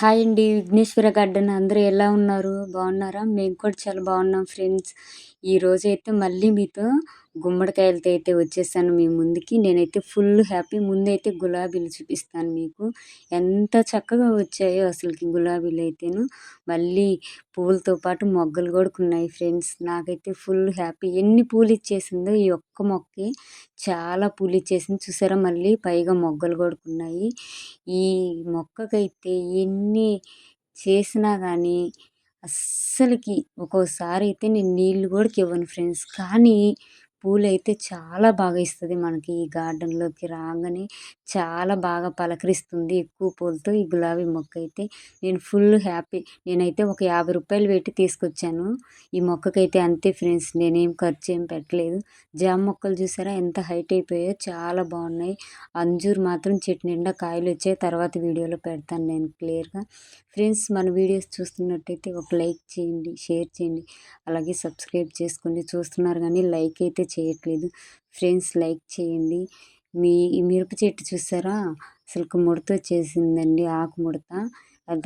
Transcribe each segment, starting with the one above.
Hi అండి. Vighneshwara garden అందరూ ఎలా ఉన్నారు? బాగున్నారా? మేము కూడా చాలా బాగున్నాం ఫ్రెండ్స్. ఈరోజు అయితే మళ్ళీ మీతో గుమ్మడికాయలతో అయితే వచ్చేసాను మీ ముందుకి. నేనైతే ఫుల్ హ్యాపీ. ముందైతే గులాబీలు చూపిస్తాను మీకు. ఎంత చక్కగా వచ్చాయో అసలుకి గులాబీలు అయితేను. మళ్ళీ పూలతో పాటు మొగ్గలు కూడా ఉన్నాయి ఫ్రెండ్స్. నాకైతే ఫుల్ హ్యాపీ. ఎన్ని పూలు ఇచ్చేసిందో ఈ ఒక్క మొక్కకి చాలా పూలు ఇచ్చేసింది చూసారా మళ్ళీ పైగా మొగ్గలు కొడుకున్నాయి ఈ మొక్కకైతే ఎన్ని చేసినా కానీ అస్సలకి ఒక్కోసారి అయితే నేను నీళ్ళు కూడా ఇవ్వను ఫ్రెండ్స్. కానీ పూలైతే చాలా బాగా ఇస్తుంది మనకి ఈ గార్డెన్లోకి రాగానే. చాలా బాగా పలకరిస్తుంది ఎక్కువ పూలతో ఈ గులాబీ మొక్క అయితే నేను ఫుల్ హ్యాపీ. నేనైతే ఒక యాభై రూపాయలు పెట్టి తీసుకొచ్చాను. ఈ మొక్కకైతే అంతే ఫ్రెండ్స్ నేనేం ఖర్చు ఏం పెట్టలేదు. జామ మొక్కలు చూసారా ఎంత హైట్ అయిపోయాయో చాలా బాగున్నాయి. అంజూర్ మాత్రం చెట్టు నిండా కాయలు వచ్చాయి. తర్వాత వీడియోలో పెడతాను నేను క్లియర్గా. ఫ్రెండ్స్ మన వీడియోస్ చూస్తున్నట్టయితే ఒక లైక్ చేయండి షేర్ చేయండి. అలాగే సబ్స్క్రైబ్ చేసుకోండి. చూస్తున్నారు కానీ లైక్ అయితే చేయట్లేదు. ఫ్రెండ్స్ లైక్ చేయండి. మీ మిరప చెట్టు చూసారా? అసలు ముడత వచ్చేసిందండి ఆకు ముడత.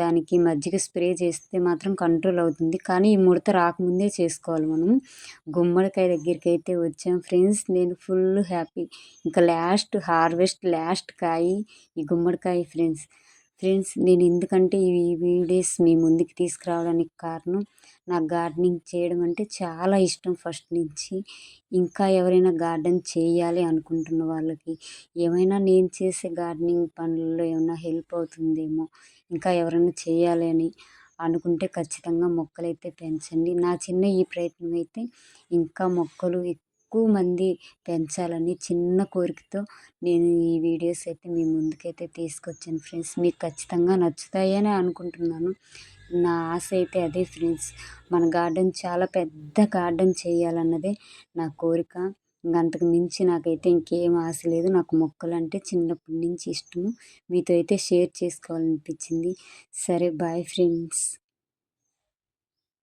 దానికి మజ్జిగ స్ప్రే చేస్తే మాత్రం కంట్రోల్ అవుతుంది. కానీ ఈ ముడత రాకముందే చేసుకోవాలి మనం. గుమ్మడికాయ దగ్గరికి అయితే వచ్చాం ఫ్రెండ్స్. నేను ఫుల్ హ్యాపీ. ఇంకా లాస్ట్ హార్వెస్ట్ లాస్ట్ కాయ ఈ గుమ్మడికాయ ఫ్రెండ్స్. ఫ్రెండ్స్ నేను ఎందుకంటే ఈ వీడియోస్ మీ ముందుకు తీసుకురావడానికి కారణం నాకు గార్డెనింగ్ చేయడం అంటే చాలా ఇష్టం ఫస్ట్ నుంచి. ఇంకా ఎవరైనా గార్డెన్ చేయాలి అనుకుంటున్న వాళ్ళకి ఏమైనా నేను చేసే గార్డెనింగ్ పనుల్లో ఏమైనా హెల్ప్ అవుతుందేమో ఇంకా ఎవరైనా చేయాలి అని అనుకుంటే ఖచ్చితంగా మొక్కలైతే పెంచండి. నా చిన్న ఈ ప్రయత్నం అయితే ఇంకా మొక్కలు ఎక్కువ మంది పెంచాలని చిన్న కోరికతో నేను ఈ వీడియోస్ అయితే మీ ముందుకైతే తీసుకొచ్చాను ఫ్రెండ్స్. మీకు ఖచ్చితంగా నచ్చుతాయని అనుకుంటున్నాను. నా ఆశ అయితే అదే ఫ్రెండ్స్. మన గార్డెన్ చాలా పెద్ద గార్డెన్ చేయాలన్నదే నా కోరిక. అంతకు మించి నాకైతే ఇంకేం ఆశ లేదు. నాకు మొక్కలు అంటే చిన్నప్పటి నుంచి ఇష్టము. మీతో అయితే షేర్ చేసుకోవాలనిపించింది. సరే బాయ్ ఫ్రెండ్స్.